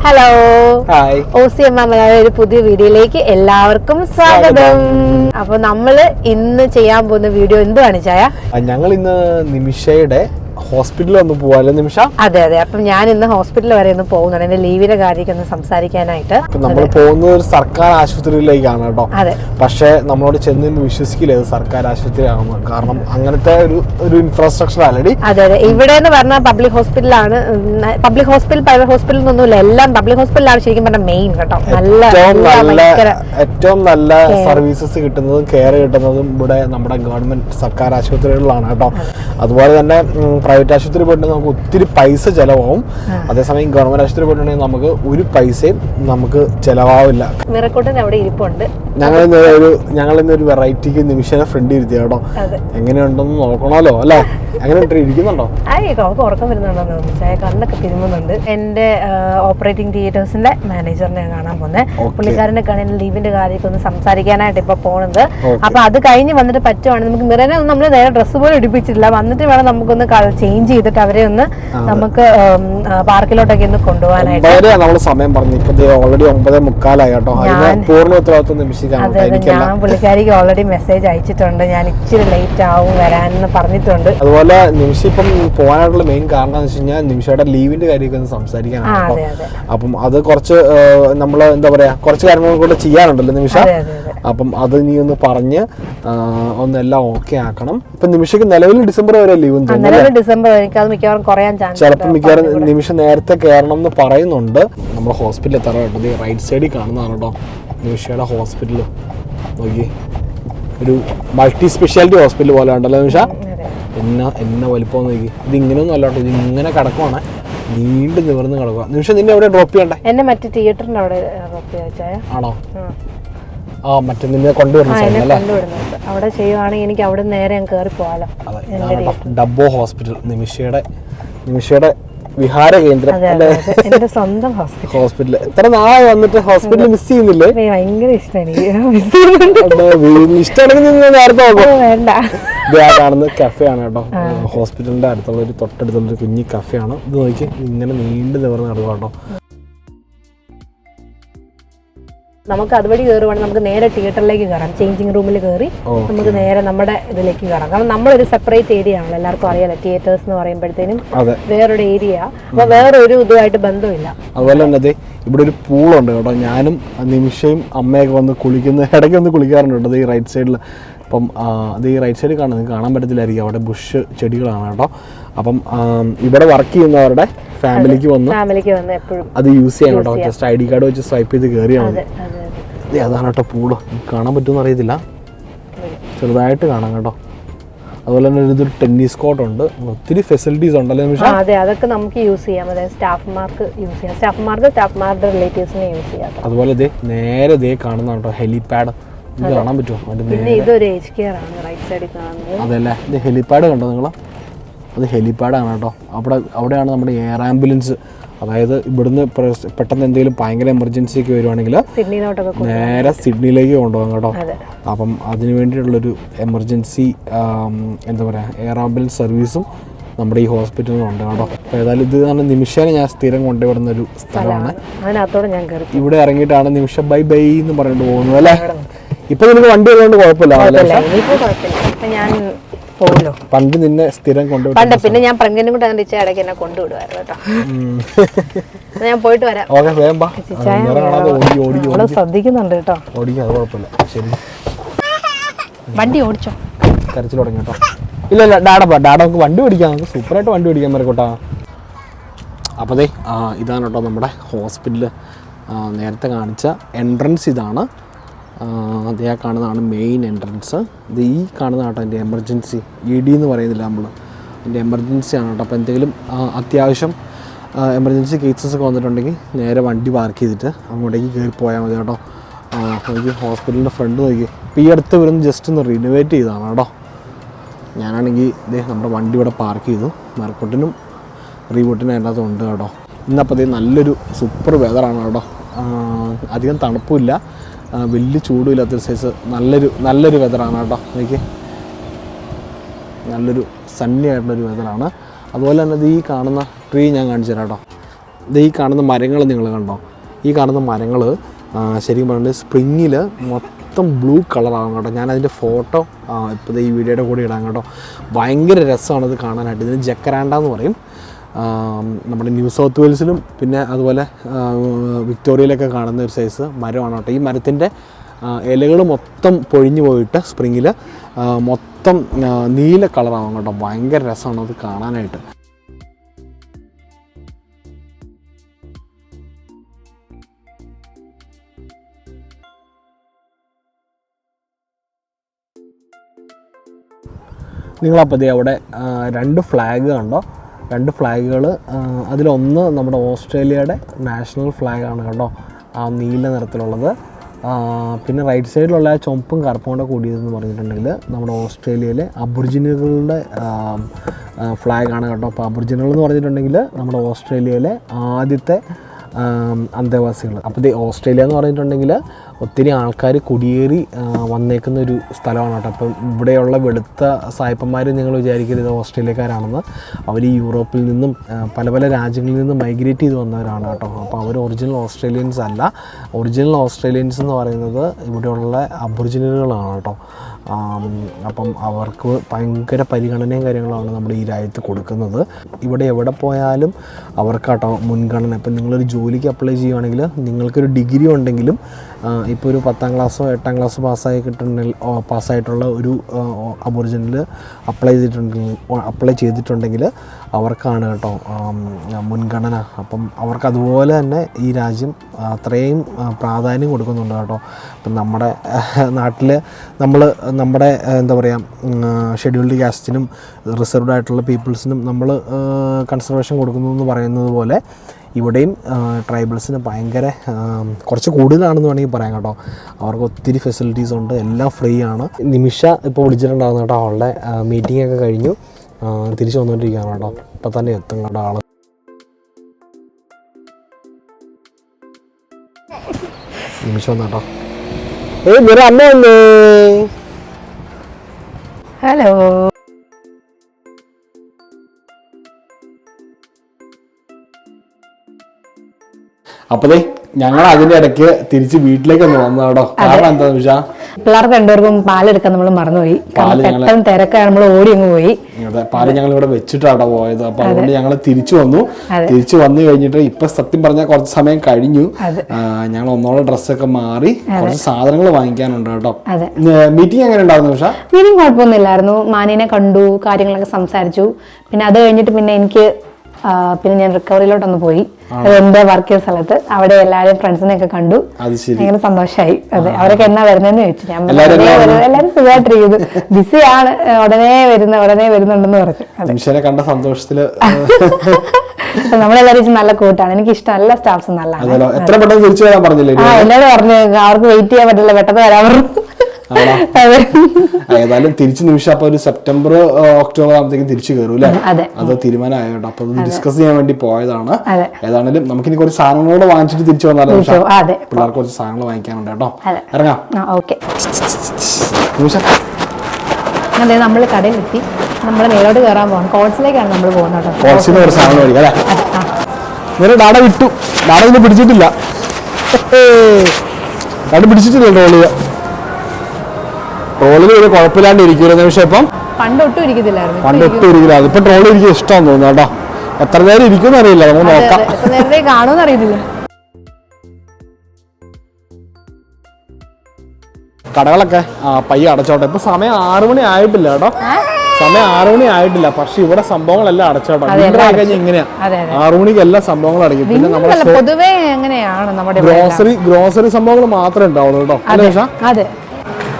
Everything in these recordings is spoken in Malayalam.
Hello hi O C M ഒരു പുതിയ വീഡിയോയിലേക്ക് എല്ലാവർക്കും സ്വാഗതം. അപ്പൊ നമ്മൾ ഇന്ന് ചെയ്യാൻ പോകുന്ന വീഡിയോ എന്തുവാണ് ചായ? ഞങ്ങൾ ഇന്ന് നിമിഷയുടെ ഹോസ്പിറ്റലിൽ ഒന്ന് പോവാല്ലേ നിമിഷ? അതെ അതെ. അപ്പം ഞാൻ ഇന്ന് ഹോസ്പിറ്റൽ വരെ ഒന്ന് പോകുന്നുണ്ട്. എന്റെ ലീവിന്റെ കാര്യമൊക്കെ ഒന്ന് സംസാരിക്കാനായിട്ട്. നമ്മൾ പോകുന്നത് ഒരു സർക്കാർ ആശുപത്രിയിലേക്കാണ് കേട്ടോ. അതെ. പക്ഷേ നമ്മളോട് ചെന്ന് വിശ്വസിക്കില്ല ഇത് സർക്കാർ ആശുപത്രിയാണെന്ന്. കാരണം അങ്ങനത്തെ ഒരു ഒരു ഇൻഫ്രാസ്ട്രക്ചർ ആൾറെഡി അതെ അതെ. ഇവിടെ എന്ന് പറഞ്ഞാൽ പബ്ലിക് ഹോസ്പിറ്റലാണ് പബ്ലിക് ഹോസ്പിറ്റൽ പ്രൈവറ്റ് ഹോസ്പിറ്റൽ എന്നൊന്നുമില്ല എല്ലാം പബ്ലിക് ഹോസ്പിറ്റലാണ് ശരിക്കും പറഞ്ഞാൽ മെയിൻ കേട്ടോ. നല്ല നല്ല ഏറ്റവും നല്ല സർവീസസ് കിട്ടുന്നതും കെയർ കിട്ടുന്നതും ഇവിടെ നമ്മുടെ ഗവൺമെന്റ് സർക്കാർ ആശുപത്രികളിലാണ് കേട്ടോ. അതുപോലെ തന്നെ പ്രൈവറ്റ് ആശുപത്രി പോയിട്ടുണ്ടെങ്കിൽ നമുക്ക് ഒത്തിരി പൈസ ചിലവാകും. അതേസമയം ഗവൺമെന്റ് ആശുപത്രി പോയിട്ടുണ്ടെങ്കിൽ നമുക്ക് ഒരു പൈസയും നമുക്ക് ചിലവാവില്ല. അവിടെ ഇരിപ്പുണ്ട്. ഞങ്ങൾ ഇന്ന് ഒരു ഞങ്ങൾ ഇന്ന് ഒരു വെറൈറ്റിക്ക് നിമിഷനെ ഫ്രണ്ട് ഇരുത്തി കേട്ടോ എങ്ങനെയുണ്ടെന്ന് നോക്കണമല്ലോ അല്ലേ? ഇരിക്കുന്നുണ്ടോ? അവർക്ക് ഉറക്കം വരുന്നുണ്ടോ കണ്ണൊക്കെ തിരുമുന്നുണ്ട്. എന്റെ ഓപ്പറേറ്റിംഗ് തിയേറ്റേഴ്സിന്റെ മാനേജറിനെ കാണാൻ പോകുന്നത് പുള്ളിക്കാരന്റെ പുള്ളിക്കാരനെ കാണാൻ ലീവിന്റെ കാര്യമൊക്കെ ഒന്ന് സംസാരിക്കാനായിട്ട് ഇപ്പൊ പോണത്. അപ്പൊ അത് കഴിഞ്ഞ് വന്നിട്ട് പറ്റുവാണെങ്കിൽ നമുക്ക് മിറനെ നമ്മൾ നേരെ ഡ്രസ്സ് പോലും ഇടിപ്പിച്ചിട്ടില്ല. വന്നിട്ട് വേണം നമുക്കൊന്ന് ചേഞ്ച് ചെയ്തിട്ട് അവരെ ഒന്ന് നമുക്ക് പാർക്കിലോട്ടൊക്കെ ഒന്ന് കൊണ്ടുപോകാനായിട്ട്. നമ്മൾ സമയം പറഞ്ഞു. ഇപ്പൊ ഓൾറെഡി ഒമ്പതേ മുക്കാലായി കേട്ടോ. പൂർണ ഉത്തരവാദിത്വം ഞാൻ പുള്ളിക്കാരിക്ക് ഓൾറെഡി മെസ്സേജ് അയച്ചിട്ടുണ്ട്. ഞാൻ ഇച്ചിരി ലേറ്റ് ആവും വരാനെന്ന് പറഞ്ഞിട്ടുണ്ട്. അതുപോലെ നിമിഷ ഇപ്പം പോകാനായിട്ടുള്ള മെയിൻ കാരണം എന്ന് വെച്ച് കഴിഞ്ഞാൽ നിമിഷയുടെ ലീവിന്റെ കാര്യമൊക്കെ ഒന്ന് സംസാരിക്കാൻ സംസാരിക്കാനാണ് അപ്പം അത് കുറച്ച് നമ്മൾ എന്താ പറയാ കുറച്ച് കാര്യങ്ങൾ കൂടെ ചെയ്യാനുണ്ടല്ലോ നിമിഷ. അപ്പം അത് നീ ഒന്ന് പറഞ്ഞ് ഒന്നെല്ലാം ഓക്കെ ആക്കണം. ഇപ്പൊ നിമിഷക്ക് നിലവിൽ ഡിസംബർ വരെ ലീവ് ഡിസംബർ എനിക്ക് അത് മിക്കവാറും കുറയാൻ ചാൻസ് ചിലപ്പോൾ മിക്കവാറും നിമിഷം നേരത്തെ കയറണം എന്ന് പറയുന്നുണ്ട്. നമ്മുടെ ഹോസ്പിറ്റലിൽ എത്ര കേട്ടത് റൈറ്റ് സൈഡിൽ കാണുന്നതാണ് കേട്ടോ നിമിഷയുടെ ഹോസ്പിറ്റൽ നോക്കി. ഒരു മൾട്ടി സ്പെഷ്യാലിറ്റി ഹോസ്പിറ്റൽ പോലെ ഉണ്ടല്ലോ നിമിഷ? എന്നാ എന്ന വലിപ്പം നോക്കി. ഇത് ഇങ്ങനെയൊന്നും അല്ല കേട്ടോ ഇത് ഇങ്ങനെ കിടക്കുവാണ്. നീണ്ടു നിവർന്ന് കിടക്കുക നിമിഷം നിന്നെ എവിടെ ഡ്രോപ്പ് ചെയ്യണ്ടേ? എന്നെ മറ്റേ തിയേറ്ററിന്റെ അവിടെ ഡ്രോപ്പ് ചെയ്യാ ആണോ? ആ മറ്റേ നിന്നെ കൊണ്ടുവരുന്ന കൊണ്ടുവിടുന്നുണ്ട് അവിടെ ചെയ്യുവാണെങ്കിൽ എനിക്ക് അവിടെ നേരെ ഞാൻ കയറി പോവാലോ. അതെ ഇതാണ് ഡബ്ബോ ഹോസ്പിറ്റൽ നിമിഷയുടെ നിമിഷയുടെ വിഹാര കേന്ദ്രം അതെ അതെ അതെ. എന്റെ സ്വന്തം ഹോസ്പിറ്റൽ. ഹോസ്പിറ്റൽ എത്ര നാളെ വന്നിട്ട് ഹോസ്പിറ്റൽ മിസ് ചെയ്യുന്നില്ലേ? ഭയങ്കര ഇഷ്ടമാണ് എനിക്ക്. ചെയ്യുന്നുണ്ട്. ഇഷ്ടമാണെങ്കിൽ നിങ്ങൾ നേരത്തെ ഓ, വേണ്ട. ഇത് ആ കാണുന്ന കഫേ ആണ് കേട്ടോ ഹോസ്പിറ്റലിന്റെ അടുത്തുള്ള ഒരു തൊട്ടടുത്തുള്ള ഒരു കുഞ്ഞി കഫേ ആണ് ഇത് നോക്കി ഇങ്ങനെ നീണ്ടു നിവർന്ന് കിടക്കുക കേട്ടോ. നമുക്ക് അതുവഴി കയറുവാണെങ്കിൽ നമുക്ക് നേരെ തിയേറ്ററിലേക്ക് കയറാം. ചേഞ്ചിങ് റൂമിൽ കയറി നമുക്ക് നേരെ നമ്മുടെ ഇതിലേക്ക് കയറാം. കാരണം നമ്മളൊരു സെപ്പറേറ്റ് ഏരിയ ആണല്ലോ. എല്ലാവർക്കും അറിയാലോ തിയേറ്റേഴ്സ് എന്ന് പറയുമ്പോഴത്തേനും വേറൊരു ഏരിയ അപ്പൊ വേറൊരു ഇതുമായിട്ട് ബന്ധമില്ല. അതുപോലെ തന്നെ ഇവിടെ ഒരു പൂളുണ്ട് കേട്ടോ. ഞാനും നിമിഷയും അമ്മയൊക്കെ വന്ന് കുളിക്കുന്ന ഇടയ്ക്ക് വന്ന് കുളിക്കാറുണ്ട് കേട്ടോ ഈ റൈറ്റ് സൈഡിൽ അപ്പം അത് ഈ റൈറ്റ് സൈഡിൽ കാണാൻ കാണാൻ പറ്റത്തില്ലായിരിക്കും. അവിടെ ബുഷ് ചെടികളാണ് കേട്ടോ. അപ്പം ഇവിടെ വർക്ക് ചെയ്യുന്നവരുടെ ഫാമിലിക്ക് വന്ന് ഫാമിലിക്ക് വന്ന് എപ്പോഴും അത് യൂസ് ചെയ്യാൻ കേട്ടോ. ജസ്റ്റ് ഐ ഡി കാർഡ് വെച്ച് സ്വൈപ്പ് ചെയ്ത് കയറിയാൽ മതി. ദേ അതാണ് കേട്ടോ പൂൾ. കാണാൻ പറ്റുമെന്ന് അറിയത്തില്ല. ചെറുതായിട്ട് കാണാം കേട്ടോ. അതുപോലെ തന്നെ ഇതൊരു ടെന്നീസ് കോർട്ട് ഉണ്ട്. ഒത്തിരി ഫെസിലിറ്റീസ് ഉണ്ടല്ലോ അതെ അതൊക്കെ നമുക്ക് യൂസ് ചെയ്യാം. അതായത് സ്റ്റാഫ്മാർക്ക് യൂസ് ചെയ്യാം. സ്റ്റാഫ്മാർക്ക് സ്റ്റാഫ്മാരുടെ റിലേറ്റീവ്സിനെ യൂസ് ചെയ്യാം. അതുപോലെ ദേ നേരെ ദേ കാണുന്ന കേട്ടോ ഹെലിപാഡ് ഇത് കാണാൻ പറ്റുമോ? ഇതൊരു ഏജ് കെയർ ആണ് റൈറ്റ് സൈഡിൽ കാണുന്നത്. അതല്ലേ? ഇത് ഹെലിപാഡ് കണ്ടോ നിങ്ങൾ? അത് ഹെലിപാഡാണ് കേട്ടോ. അവിടെ അവിടെയാണ് നമ്മുടെ എയർ ആംബുലൻസ് അതായത് ഇവിടുന്ന് പെട്ടെന്ന് എന്തെങ്കിലും ഭയങ്കര എമർജൻസി ഒക്കെ വരുവാണെങ്കിൽ നേരെ സിഡ്നിയിലേക്ക് കൊണ്ടുപോകാം കേട്ടോ. അപ്പം അതിനു വേണ്ടിയിട്ടുള്ളൊരു എമർജൻസി എന്താ പറയുക എയർ ആംബുലൻസ് സർവീസും നമ്മുടെ ഈ ഹോസ്പിറ്റലിൽ ഉണ്ട് കേട്ടോ. അപ്പോൾ ഏതായാലും ഇത് തന്നെ നിമിഷേനെ ഞാൻ സ്ഥിരം കൊണ്ടുവിടുന്ന ഒരു സ്ഥലമാണ്. അതിനകത്തോടെ ഞാൻ കയറി ഇവിടെ ഇറങ്ങിയിട്ടാണ് നിമിഷം ബൈ ബൈ എന്ന് പറഞ്ഞിട്ട് പോകുന്നത് അല്ലേ? ഇപ്പൊ നിനക്ക് വണ്ടി ഉള്ളതുകൊണ്ട് കുഴപ്പമില്ല. ഞാൻ പോകുമല്ലോ പണ്ട് നിന്നെ സ്ഥിരം കൊണ്ടുപോയി പണ്ട് പിന്നെ ഞാൻ പ്രഗ്നന്റ് കൂടെ കണ്ടിച്ച ഇടയ്ക്ക് എന്നെ കൊണ്ടുവിടുമായിരുന്നു കേട്ടോ. ഞാൻ പോയിട്ട് വരാം. ഓക്കെ ഓടി നമ്മൾ ശ്രദ്ധിക്കുന്നുണ്ട് കേട്ടോ. ഓടിക്കും അത് കുഴപ്പമില്ല. ശരി. വണ്ടി ഓടിച്ചോ? കരച്ചിൽ തുടങ്ങി കേട്ടോ. ഇല്ല ഇല്ല ഡാഡ പോ ഡാഡ നമുക്ക് വണ്ടി ഓടിക്കാം. നമുക്ക് സൂപ്പറായിട്ട് വണ്ടി ഓടിക്കാൻ പറ്റോട്ടാ അപ്പോൾ ദേ ഇതാണ് കേട്ടോ നമ്മുടെ ഹോസ്പിറ്റൽ നേരത്തെ കാണിച്ച എൻട്രൻസ് ഇതാണ്. അതേ കാണുന്നതാണ് മെയിൻ എൻട്രൻസ് ഇത് ഈ കാണുന്ന കേട്ടോ എന്റെ എമർജൻസി ഇ ഡി എന്ന് പറയുന്നില്ല നമ്മൾ എന്റെ എമർജൻസി ആണ് കേട്ടോ. അപ്പോൾ എന്തെങ്കിലും അത്യാവശ്യം എമർജൻസി കേസസ് ഒക്കെ വന്നിട്ടുണ്ടെങ്കിൽ നേരെ വണ്ടി പാർക്ക് ചെയ്തിട്ട് അങ്ങോട്ടേക്ക് കയറി പോയാൽ മതി കേട്ടോ. എനിക്ക് ഹോസ്പിറ്റലിന്റെ ഫ്രണ്ട് നോക്കി. ഇപ്പോൾ ഈ അടുത്ത് വരുന്ന ജസ്റ്റ് ഒന്ന് റിനോവേറ്റ് ചെയ്തതാണ് കേട്ടോ. ഞാനാണെങ്കിൽ ഇതേ നമ്മുടെ വണ്ടി ഇവിടെ പാർക്ക് ചെയ്തു. മരക്കൊട്ടിനും റീബോട്ടിനും അതിനകത്ത് ഉണ്ട് കേട്ടോ. ഇന്നപ്പോൾ നല്ലൊരു സൂപ്പർ വെതറാണ് കേട്ടോ. അധികം തണുപ്പുമില്ല ആ, വലിയ ചൂടുമില്ലാത്തൊരു സൈസ് നല്ലൊരു നല്ലൊരു വെതറാണ് കേട്ടോ. എനിക്ക് നല്ലൊരു സണ്ണി ആയിട്ടുള്ളൊരു വെതറാണ് അതുപോലെ തന്നെ ഈ കാണുന്ന ട്രീ ഞാൻ കാണിച്ചു തരാം കേട്ടോ. ഈ കാണുന്ന മരങ്ങൾ നിങ്ങൾ കണ്ടോ? ഈ കാണുന്ന മരങ്ങൾ ശരിക്കും പറഞ്ഞാൽ സ്പ്രിങ്ങിൽ മൊത്തം ബ്ലൂ കളറാകും കേട്ടോ. ഞാൻ അതിന്റെ ഫോട്ടോ ഇപ്പോൾ ഈ വീഡിയോയുടെ കൂടെ ഇടാം കേട്ടോ. ഭയങ്കര രസമാണ് ഇത് കാണാനായിട്ട്. ഇതിന് ജക്കരാണ്ട എന്ന് പറയും. നമ്മുടെ ന്യൂ സൗത്ത് വെയിൽസിലും പിന്നെ അതുപോലെ വിക്ടോറിയയിലൊക്കെ കാണുന്ന ഒരു സൈസ് മരമാണ് കേട്ടോ. ഈ മരത്തിന്റെ ഇലകൾ മൊത്തം പൊഴിഞ്ഞു പോയിട്ട് സ്പ്രിങ്ങിൽ മൊത്തം നീല കളറാവും കേട്ടോ. ഭയങ്കര രസമാണ് അത് കാണാനായിട്ട്. നിങ്ങളപ്പോൾ അവിടെ രണ്ട് ഫ്ലാഗ് കണ്ടോ? രണ്ട് ഫ്ലാഗുകൾ അതിലൊന്ന് നമ്മുടെ ഓസ്ട്രേലിയയുടെ നാഷണൽ ഫ്ലാഗാണ് കേട്ടോ ആ നീല നിറത്തിലുള്ളത്. പിന്നെ റൈറ്റ് സൈഡിലുള്ള ആ ചുമപ്പും കറുപ്പും കൂടെ കൂടിയതെന്ന് പറഞ്ഞിട്ടുണ്ടെങ്കിൽ നമ്മുടെ ഓസ്ട്രേലിയയിലെ അബുർജിനുകളുടെ ഫ്ലാഗാണ് കേട്ടോ. അപ്പോൾ അബുർജിനുകൾ എന്ന് പറഞ്ഞിട്ടുണ്ടെങ്കിൽ നമ്മുടെ ഓസ്ട്രേലിയയിലെ ആദ്യത്തെ അന്തേവാസികൾ അപ്പോൾ ഓസ്ട്രേലിയ എന്ന് പറഞ്ഞിട്ടുണ്ടെങ്കിൽ ഒത്തിരി ആൾക്കാർ കുടിയേറി വന്നേക്കുന്ന ഒരു സ്ഥലമാണ് കേട്ടോ. അപ്പം ഇവിടെയുള്ള വെളുത്ത സായിപ്പന്മാർ നിങ്ങൾ വിചാരിക്കരുത് ഓസ്ട്രേലിയക്കാരാണെന്ന്. അവർ യൂറോപ്പിൽ നിന്നും പല പല രാജ്യങ്ങളിൽ നിന്നും മൈഗ്രേറ്റ് ചെയ്ത് വന്നവരാണ് കേട്ടോ. അപ്പോൾ അവർ ഒറിജിനൽ ഓസ്ട്രേലിയൻസ് അല്ല. ഒറിജിനൽ ഓസ്ട്രേലിയൻസ് എന്ന് പറയുന്നത് ഇവിടെയുള്ള അബൊറിജിനലുകളാണ് കേട്ടോ. അപ്പം അവർക്ക് ഭയങ്കര പരിഗണനയും കാര്യങ്ങളാണ് നമ്മുടെ ഈ രാജ്യത്ത് കൊടുക്കുന്നത്. ഇവിടെ എവിടെ പോയാലും അവർക്ക് കേട്ടോ മുൻഗണന. ഇപ്പം നിങ്ങളൊരു ജോലിക്ക് അപ്ലൈ ചെയ്യുകയാണെങ്കിൽ നിങ്ങൾക്കൊരു ഡിഗ്രി ഉണ്ടെങ്കിലും ഇപ്പോൾ ഒരു പത്താം ക്ലാസ്സോ എട്ടാം ക്ലാസ് പാസ്സായി കിട്ടുന്നുണ്ടെങ്കിൽ പാസ്സായിട്ടുള്ള ഒരു അബോറിജിനിൽ അപ്ലൈ ചെയ്തിട്ടുണ്ടെങ്കിൽ അപ്ലൈ ചെയ്തിട്ടുണ്ടെങ്കിൽ അവർക്കാണ് കേട്ടോ മുൻഗണന. അപ്പം അവർക്ക് അതുപോലെ തന്നെ ഈ രാജ്യം അത്രയും പ്രാധാന്യം കൊടുക്കുന്നുണ്ട് കേട്ടോ. ഇപ്പം നമ്മുടെ നാട്ടിൽ നമ്മൾ നമ്മുടെ എന്താ പറയുക ഷെഡ്യൂൾഡ് കാസ്റ്റിനും റിസർവ്ഡ് ആയിട്ടുള്ള പീപ്പിൾസിനും നമ്മൾ കൺസർവേഷൻ കൊടുക്കുന്നു എന്ന് പറയുന്നത് പോലെ ഇവിടെയും ട്രൈബൽസിന് ഭയങ്കര കുറച്ച് കൂടുതലാണെന്ന് വേണമെങ്കിൽ പറയാം കേട്ടോ. അവർക്ക് ഒത്തിരി ഫെസിലിറ്റീസ് ഉണ്ട് എല്ലാം ഫ്രീ ആണ്. നിമിഷ ഇപ്പോൾ വിളിച്ചിട്ടുണ്ടായിരുന്നു കേട്ടോ അവളുടെ മീറ്റിംഗ് ഒക്കെ കഴിഞ്ഞു. തിരിച്ചു വന്നുകൊണ്ടിരിക്കുകയാണ് കേട്ടോ. ഇപ്പം തന്നെ എത്തും കേട്ടോ ആൾ. നിമിഷം വന്നു കേട്ടോ. ഏയ് അമ്മ വന്നേ. ഹലോ അപ്പതേ ഞങ്ങൾ അതിന്റെ ഇടയ്ക്ക് തിരിച്ച് വീട്ടിലേക്ക് ഒന്ന് വന്നു കേട്ടോ കാരണം എന്താ വെച്ചാ പിള്ളേർക്ക് രണ്ടുപേർക്കും പാലെടുക്കാൻ നമ്മൾ മറന്നുപോയി. പെട്ടെന്ന് തിരക്കാണ് നമ്മൾ ഓടി അങ്ങ് പോയി. അതെ പാൽ ഞങ്ങൾ ഇവിടെ വെച്ചിട്ടാണ് പോയത്. അപ്പൊ അതുകൊണ്ട് ഞങ്ങൾ തിരിച്ചു വന്നു. തിരിച്ചു വന്നു കഴിഞ്ഞിട്ട് ഇപ്പൊ സത്യം പറഞ്ഞാൽ കുറച്ച് സമയം കഴിഞ്ഞു. ഞങ്ങൾ ഒന്നോളം ഡ്രസ്സൊക്കെ മാറി കുറച്ച് സാധനങ്ങൾ വാങ്ങിക്കാനുണ്ട് കേട്ടോ. മീറ്റിംഗ് എങ്ങനെ ഉണ്ടായിരുന്നു പക്ഷേ മീറ്റിംഗ് കുഴപ്പമൊന്നുമില്ലായിരുന്നു. മാനിനെ കണ്ടു കാര്യങ്ങളൊക്കെ സംസാരിച്ചു. പിന്നെ അത് കഴിഞ്ഞിട്ട് പിന്നെ എനിക്ക് പിന്നെ ഞാൻ റിക്കവറിയിലോട്ടൊന്ന് പോയി. എന്റെ വർക്ക് ചെയ്ത സ്ഥലത്ത്. അവിടെ എല്ലാവരും ഫ്രണ്ട്സിനെ ഒക്കെ കണ്ടു ഭയങ്കര സന്തോഷമായി അതെ അവരൊക്കെ എന്നാ വരുന്നതെന്ന് ചോദിച്ചു. ഞാൻ എല്ലാവരും. എല്ലാവരും സുഖമായിട്ടിരിക്കുന്നു. ബിസിയാണ് ഉടനെ വരുന്ന ഉടനെ വരുന്നുണ്ടെന്ന് പറഞ്ഞു. കണ്ട സന്തോഷത്തിൽ നമ്മളെല്ലാരും നല്ല കൂട്ടാണ്. എനിക്ക് ഇഷ്ടം എല്ലാ സ്റ്റാഫ്സും നല്ലതാണ്. അതല്ലോ എത്ര പെട്ടെന്ന് തിരിച്ചു വരാൻ പറഞ്ഞില്ലേ ആ എന്നോട് പറഞ്ഞു അവർക്ക് വെയിറ്റ് ചെയ്യാൻ പറ്റില്ല. പെട്ടെന്ന് വരാൻ പറഞ്ഞു. ആണോ? ഏതായാലും തിരിച്ചു നിമിഷം അപ്പൊ ഒരു സെപ്റ്റംബർ ഒക്ടോബർ ആകുമ്പോഴത്തേക്കും തിരിച്ചു കയറും അല്ലേ? അതെ. തീരുമാനമായോട്ടോ. അപ്പൊ അത്. ഡിസ്കസ് ചെയ്യാൻ വേണ്ടി പോയതാണ്. ഏതാണെങ്കിലും നമുക്കിനി കുറച്ച് സാധനങ്ങളോട് വാങ്ങിച്ചിട്ട് തിരിച്ചു വന്നാലോ പിള്ളേർക്ക് കുറച്ച് സാധനങ്ങൾ വാങ്ങിക്കാനുണ്ട് കേട്ടോ. അതെ. ഇറങ്ങാം. അതെ നമ്മൾ കടയിലെത്തി നമ്മൾ മേലോട്ട് കയറാൻ പോകണം കോഴ്സിലേക്കാണ് നമ്മൾ പോകുന്നത് കോഴ്സിൽ ഒരു സാധനം മേടിക്കാം അല്ലേ? ഡാഡ വിട്ടു. ഡാഡ ഇന്ന് പിടിച്ചിട്ടില്ല. ഡാഡ പിടിച്ചിട്ടില്ല ട്രോളിൽ ട്രോളിൽ ഒരു കുഴപ്പമില്ലാണ്ട് ഇരിക്കൂല നിമിഷം ഇപ്പം പണ്ടൊട്ടും ഇരിക്കത്തില്ലായിരുന്നു ഇരിക്കില്ല ഇപ്പൊ ട്രോളിൽ ഇരിക്കും ഇഷ്ടം തോന്നുന്നു കേട്ടോ. എത്ര നേരം ഇരിക്കും അറിയില്ല. നമുക്ക് നോക്കാം. കാണുമെന്ന് അറിയത്തില്ല. കടകളൊക്കെ ആ പയ്യെ അടച്ചോട്ടെ. ഇപ്പൊ സമയം ആറു മണി ആയിട്ടില്ല കേട്ടോ. സമയം ആറു മണി ആയിട്ടില്ല. പക്ഷെ ഇവിടെ സംഭവങ്ങളെല്ലാം അടച്ചോട്ടോ. വിന്റർ ആയി കഴിഞ്ഞാൽ ഇങ്ങനെയാ. ആറു മണിക്ക് എല്ലാ സംഭവങ്ങളും അടയ്ക്കും. പിന്നെ നമ്മുടെ പൊതുവേ എങ്ങനെയാണ് നമ്മുടെ ഗ്രോസറി ഗ്രോസറി സംഭവങ്ങൾ മാത്രമേ ഉണ്ടാവുള്ളൂ കേട്ടോ. അതെ.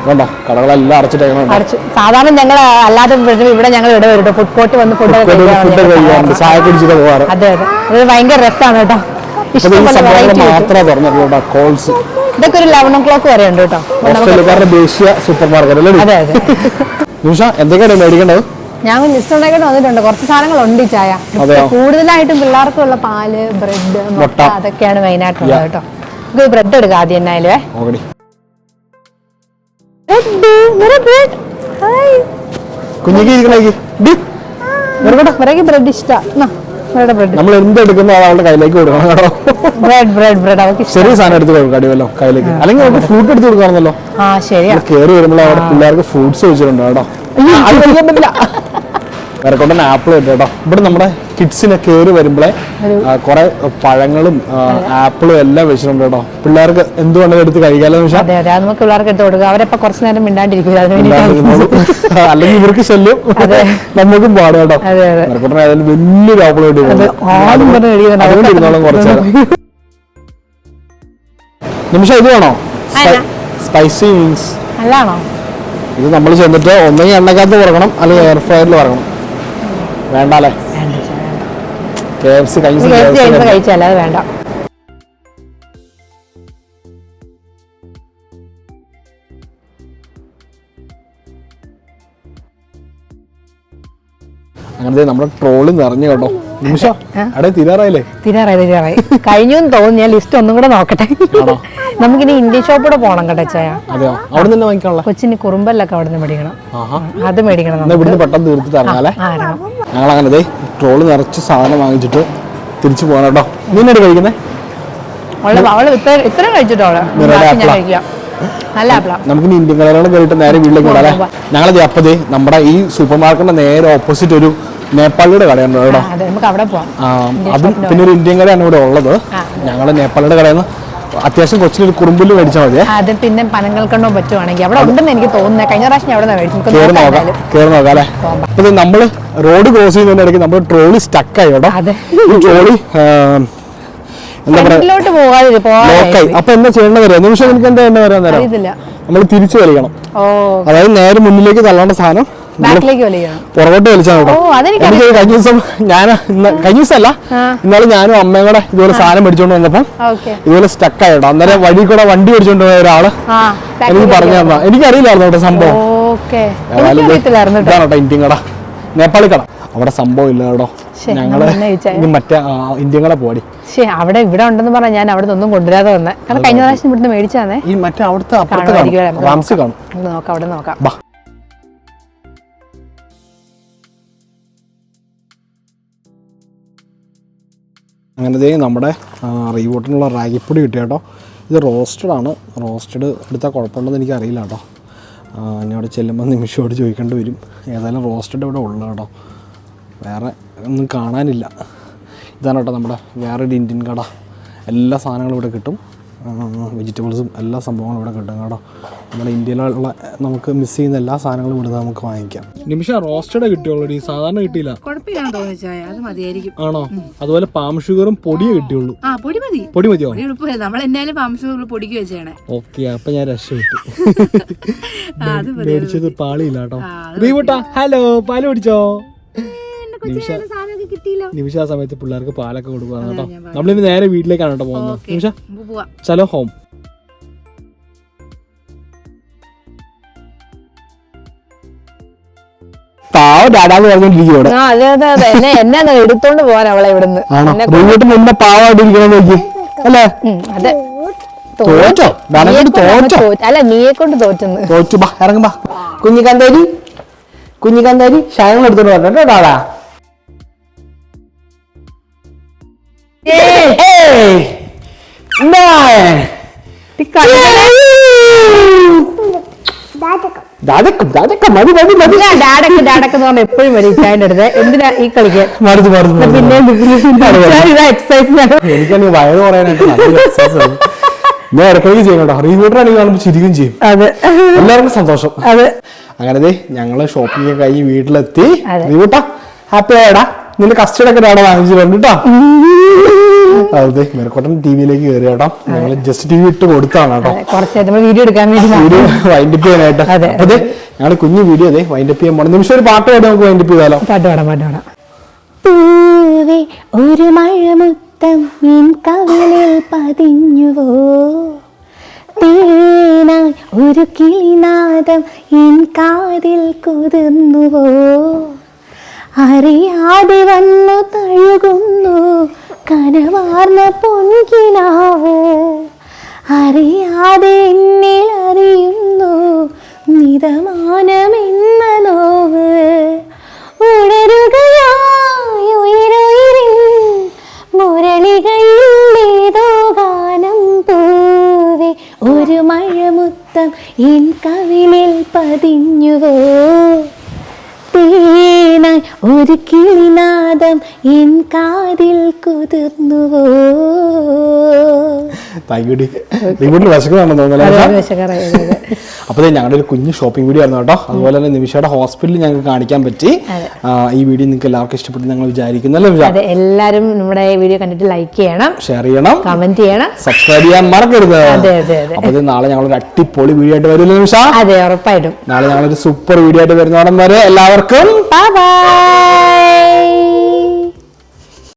കണ്ടോ കടകളെല്ലാം അടച്ചിട്ടേക്കണം അടച്ചു സാധാരണ ഞങ്ങൾ അല്ലാതെ ഇവിടെ ഞങ്ങൾ ഇവിടെ വരും ഫുഡ് കോർട്ട് വന്ന് ഫുഡ് ചായ കുടിച്ചിട്ട് പോവാറ് അതെ അതെ. അത് ഭയങ്കര രസമാണ് കേട്ടോ മാത്രമേ തുറന്നിട്ടുള്ളൂ കേട്ടോ കോൾസ് ഇതൊക്കെ ഒരു ലെവൻ ഓ ക്ലോക്ക് വരെ ഉണ്ട് കേട്ടോ ദേശീയ സൂപ്പർ മാർക്കറ്റ് അതെ അതെ. നിമിഷ എന്തൊക്കെയാണ് മേടിക്കേണ്ടത്? ഞാൻ ലിസ്റ്റ് ഉണ്ടാക്കിയിട്ട് വന്നിട്ടുണ്ട്. കുറച്ച് സാധനങ്ങളുണ്ട് ഈ ചായ? കൂടുതലായിട്ടും പിള്ളേർക്കുള്ള പാൽ ബ്രെഡ് മുട്ട. അതൊക്കെയാണ് മെയിൻ ആയിട്ടുള്ളത് കേട്ടോ നമുക്ക് ബ്രെഡ് എടുക്കാം ആദ്യം എന്നായാലും കുഞ്ഞിക്ക് ഇരിക്കണേക്ക് ബ്രെഡ് നമ്മൾ എന്തെടുക്കുന്നോ അത് അവളുടെ കയ്യിലേക്ക് കൊടുക്കണം കേട്ടോ. ബ്രെഡ് ബ്രെഡ് ബ്രെഡ് അവർക്ക് ചെറിയ സാധനം എടുത്ത് കൊടുക്കാം അടിവല്ലോ കയ്യിലേക്ക്. അല്ലെങ്കിൽ ഫ്രൂട്ട് എടുത്ത് കൊടുക്കണമെന്നല്ലോ ആ ശരിയാ. കയറി വരുമ്പോൾ അവിടെ പിള്ളേർക്ക് ഫ്രൂട്ട്സ് വെച്ചിട്ടുണ്ട് കേട്ടോ. അത് കഴിക്കാൻ പറ്റില്ല. വേറെ കൊണ്ടുതന്നെ ആപ്പിൾ ഉണ്ട് കേട്ടോ. ഇവിടെ നമ്മുടെ കിഡ്സിനെ കയറി വരുമ്പോഴേ കുറെ പഴങ്ങളും ആപ്പിളും എല്ലാം വെച്ചിട്ടുണ്ട് കേട്ടോ. പിള്ളേർക്ക് എന്തുകൊണ്ടും എടുത്ത് കഴിക്കാലോ നമുക്ക് പിള്ളേർക്ക് എടുത്ത് കൊടുക്കുക അവരപ്പ കുറച്ച് നേരം മിണ്ടാണ്ടിരിക്കില്ല അല്ലെങ്കിൽ ഇവർക്ക് ശല്യം. നമുക്കും പാടും കേട്ടോ. ഏതായാലും വലിയൊരു ആപ്പിൾ കിട്ടി ആദ്യം പറഞ്ഞ് എഴുതിയതാണ്. അതുകൊണ്ട് ഇരുന്നോളം കുറച്ച് നേരം. നിമിഷം ഇത് വേണോ? സ്പൈസി മീൻസ് നല്ലതാണോ ഇത് നമ്മൾ ചെന്നിട്ട് ഒന്നെങ്കിൽ എണ്ണക്കകത്ത് പറക്കണം അല്ലെങ്കിൽ എയർ ഫ്രയറിൽ വറക്കണം. വേണ്ട. അല്ലേ കെ എഫ് സി കഴിച്ചാൽ അത് വേണ്ട. അങ്ങനത്തെ നമ്മുടെ ട്രോളി നിറഞ്ഞു കേട്ടോ. നിമിഷ അവിടെ തീരാറായില്ലേ? തിരാറായി തിരാറായി. കഴിഞ്ഞു തോന്നുന്നു ഞാൻ ലിസ്റ്റ് ഒന്നും കൂടെ നോക്കട്ടെ. നമുക്ക് നമുക്കിനി ഇന്ത്യൻ ഷോപ്പിടെ പോകണം കേട്ടോ ചായ അതെയോ? അവിടെ നിന്ന് വാങ്ങിക്കാനുള്ള? കൊച്ചിന് കുറുമ്പല്ലൊക്കെ അവിടെ നിന്ന് മേടിക്കണം അത് മേടിക്കണം പെട്ടെന്ന് തീർത്തിട്ട് ഞങ്ങൾ അങ്ങനെ ട്രോൾ നിറച്ച് സാധനം വാങ്ങിച്ചിട്ട് തിരിച്ചു പോകണം കേട്ടോ നീനായിട്ട് കഴിക്കുന്നേ? നമുക്ക് ഇന്ത്യൻ കടകളെ കയറിയിട്ട് നേരെ വീട്ടിലേക്ക് വിടാം അല്ലേ? ഞങ്ങളത് അപ്പതേ നമ്മുടെ ഈ സൂപ്പർ മാർക്കറ്റിന്റെ നേരെ ഓപ്പോസിറ്റ് ഒരു നേപ്പാളിയുടെ കടയുണ്ട് കേട്ടോ. അതെ പിന്നെ ഒരു ഇന്ത്യൻ കടയാണ് ഇവിടെ ഉള്ളത്. ഞങ്ങൾ നേപ്പാളിയുടെ കടയിൽ നിന്ന് അത്യാവശ്യം കൊച്ചിനൊരു കുറുമ്പിൽ മേടിച്ചാൽ മതി അത് പിന്നെ പനങ്ങൾക്കണ്ണോ പറ്റുവാണെങ്കിൽ അവിടെ ഉണ്ടെന്ന് എനിക്ക് തോന്നുന്നത് കഴിഞ്ഞ പ്രാവശ്യം അവിടെ കയറി നോക്കാം അല്ലേ? അപ്പൊ നമ്മൾ റോഡ് ക്രോസ് ചെയ്യുന്നതിനിടയ്ക്ക് നമ്മൾ ട്രോളി സ്റ്റക്കായി കേട്ടോ. ഈ ട്രോളി എന്താ പറയാ അപ്പൊ എന്താ ചെയ്യേണ്ടത് നിമിഷം എനിക്ക് എന്താ തരാം നമ്മൾ തിരിച്ചു കളിക്കണം. അതായത് നേരെ മുന്നിലേക്ക് തള്ളേണ്ട സാധനം ബാക്കിലേക്ക് വലിയണം പുറകോട്ട് അതെനിക്ക് എനിക്ക് കഴിഞ്ഞ ദിവസം ഞാൻ കഴിഞ്ഞ ദിവസം അല്ല ഇന്നലെ ഞാനും അമ്മയും കൂടെ ഇതുപോലെ സാധനം മേടിച്ചോണ്ട് വന്നപ്പോ ഇതുപോലെ സ്റ്റക്ക് ആയിട്ടോ? അന്നേരം വഴി കൂടെ വണ്ടി മേടിച്ചോണ്ട് പോയ ഒരാൾ എനിക്ക് പറഞ്ഞു തന്നാ. എനിക്കറിയില്ലായിരുന്നു കേട്ടോ സംഭവം. ഇതാണ് ഇന്ത്യൻ കട? നേപ്പാളി കട. അവിടെ സംഭവം ഇല്ല കേട്ടോ. ഞങ്ങൾ മറ്റേ ഇന്ത്യങ്ങളെ പോടി. അവിടെ ഇവിടെ ഉണ്ടെന്ന് പറഞ്ഞാൽ ഞാൻ അവിടെ ഒന്നും കൊണ്ടുവരാതെ വന്നെ. കാരണം കഴിഞ്ഞ പ്രാവശ്യം ഇവിടുന്ന് മേടിച്ചാന്നേ ഈ മറ്റേ അവിടുത്തെ കാണും. നോക്കാം. അവിടെ നോക്കാം. അങ്ങനത്തെ നമ്മുടെ റീവോട്ടിനുള്ള റാഗിപ്പൊടി കിട്ടി കേട്ടോ. ഇത് റോസ്റ്റഡ് ആണ്. റോസ്റ്റഡ് എടുത്താൽ കുഴപ്പമുണ്ടെന്ന് എനിക്ക് അറിയില്ല കേട്ടോ ഞാൻ അവിടെ ചെല്ലുമ്പോൾ നിമിഷമോട് ചോദിക്കേണ്ടി വരും. ഏതായാലും റോസ്റ്റഡ് ഇവിടെ ഉള്ളു കേട്ടോ. വേറെ ഒന്നും കാണാനില്ല. ഇതാണ് കേട്ടോ നമ്മുടെ വേറൊരു ഇന്ത്യൻ കട. എല്ലാ സാധനങ്ങളും ഇവിടെ കിട്ടും. വെജിറ്റബിൾസും എല്ലാ സംഭവങ്ങളും ഇവിടെ കിട്ടും കേട്ടോ. നമ്മുടെ ഇന്ത്യയിലുള്ള നമുക്ക് മിസ് ചെയ്യുന്ന എല്ലാ സാധനങ്ങളും ഇവിടെ നമുക്ക് വാങ്ങിക്കാം. നിമിഷ റോസ്റ്റഡ് കിട്ടിയുള്ളൂ ഈ സാധാരണ കിട്ടിയില്ല. ആണോ? അതുപോലെ പാം ഷുഗറും പൊടിയേ കിട്ടിയുള്ളൂ. ആ പൊടി മതി. പൊടി മതിയോ? നമ്മൾ എന്തായാലും ചെയ്യണേ ഓക്കെ അപ്പൊ ഞാൻ രക്ഷപ്പെട്ടു മേടിച്ചത് പാളിയില്ല കേട്ടോ. ഹലോ പാൽ പിടിച്ചോ നിമിഷ നിമിഷ ആ സമയത്ത് പിള്ളേർക്ക് പാലൊക്കെ കൊടുക്കുക കേട്ടോ. നമ്മളിന്ന് നേരെ വീട്ടിലേക്കാണ് കേട്ടോ പോകുന്നത്. നിമിഷ പോവാം. ചലോ ഹോം. താവ് ഡാഡാന്ന് പറഞ്ഞോണ്ടിരിക്കും ആ അതെ അതെ അതെ. എന്നെ എന്നെ എടുത്തോണ്ട് പോവാൻ അവളെ ഇവിടുന്ന്. പാവായിട്ടിരിക്കണം നോക്കി. അല്ലേ? അതെ. തോറ്റോ? ഡാഡ തോറ്റോ? അല്ല നീയെ കൊണ്ട് തോറ്റെന്ന്. തോറ്റു ബാ ഇറങ്ങും ബാ. കുഞ്ഞിക്കാന്താരി കുഞ്ഞിക്കാന്താരി എടുത്തോണ്ട് പറഞ്ഞോ കേട്ടോ ഡാഡാ ഏയ്! nine. ദാദക്കം, ദാദക്കം, മതി, മതി, മതി. ഡാഡക്ക് ഡാഡക്ക് എന്ന് പറഞ്ഞാൽ എപ്പോഴും വരും ഇച്ചായന്റെ അടുത്ത്. എന്തിനാ ഈ കളിക്കാൻ മടുത്തു, മടുത്തു. പിന്നെ എക്സസൈസ് എനിക്കാണെങ്കിൽ വയറ് പറയാനായിട്ട്. ഞാൻ ഇടയ്ക്കിടയ്ക്ക് ചെയ്യും കേട്ടോ. റീവൂട്ടറാണെങ്കിൽ കാണുമ്പോൾ ചിരിക്കും ചെയ്യും. അതെ. എല്ലാവർക്കും സന്തോഷം. അതെ. അങ്ങനെ ദേ ഞങ്ങൾ ഷോപ്പിംഗ് ഒക്കെ കഴിഞ്ഞ് വീട്ടിലെത്തി. അതെ. റീവൂട്ടാ ഹാപ്പി ആയടാ. നിന്റെ കസ്റ്റഡി ഒക്കെ അവിടെ വാങ്ങിച്ചിട്ടുണ്ട് കേട്ടോ അതെ മെനക്കോട്ടം ടി വിയിലേക്ക് കയറി കേട്ടോ ഞങ്ങൾ ജസ്റ്റ് ടി വി ഇട്ട് കൊടുത്താണ് കേട്ടോ അതെ കുറച്ച് നമ്മൾ വീഡിയോ എടുക്കാൻ വേണ്ടി വീഡിയോ വൈൻഡപ്പ് ചെയ്യാനായിട്ട്. അതെ. ഞങ്ങളുടെ ഞങ്ങൾ കുഞ്ഞു വീഡിയോ അതെ വൈൻഡപ്പ് ചെയ്യാൻ പോണം. നിമിഷം ഒരു പാട്ട് പാടി നമുക്ക് വൈൻഡപ്പ് ചെയ്താലോ? പാട്ട് പാടാം പാട്ട് പാടാം. പൂവേ ഒരു മഴമുത്തം നിൻ കവിളിൽ പതിഞ്ഞുവോ? തേനായി ഒരു കിളിനാദം ഇൻ കാതിൽ കുതിർന്നുവോ? അറിയാതെ വന്നു തഴുകുന്നു. കനവാർന്ന പൊൻകിനാവ് അറിയാതെ എന്നിൽ അറിയുന്നു. നിതമാനമെന്ന നോവ് ഉണരുകയായി മുരളികളിലേതോ ഗാനം പൂവേ ഒരു മഴമുത്തം എൻ കവിളിൽ പതിഞ്ഞുവോ. ഒരു കിളിനാദം എൻ കാതിൽ കുതിർന്നുവോ? താങ്ക്യൂടി നിങ്ങളുടെ വിശക്കണമെന്ന് തോന്നുന്നല്ലേ അപ്പോൾ ഞങ്ങളുടെ ഒരു കുഞ്ഞു ഷോപ്പിംഗ് വീഡിയോ ആയിരുന്നു കേട്ടോ. അതുപോലെ തന്നെ നിമിഷയുടെ ഹോസ്പിറ്റലിൽ ഞങ്ങൾക്ക് കാണിക്കാൻ പറ്റി. ഈ വീഡിയോ നിങ്ങൾക്ക് എല്ലാവർക്കും ഇഷ്ടപ്പെട്ടു ഞങ്ങൾ വിചാരിക്കുന്നല്ലോ എല്ലാവരും നമ്മുടെ വീഡിയോ കണ്ടിട്ട് ലൈക്ക് ചെയ്യണം ഷെയർ ചെയ്യണം കമന്റ് ചെയ്യണം. സബ്സ്ക്രൈബ് ചെയ്യാൻ മറക്കരുത്. അപ്പോൾ നാളെ നാളെ ഞങ്ങളൊരു അടിപൊളി വീഡിയോ ആയിട്ട് വരുമല്ലോ നിമിഷ? അതെ ഉറപ്പായിട്ടും. നാളെ ഞങ്ങളൊരു സൂപ്പർ വീഡിയോ ആയിട്ട് വരുന്നോടം വരെ എല്ലാവർക്കും ബൈ ബൈ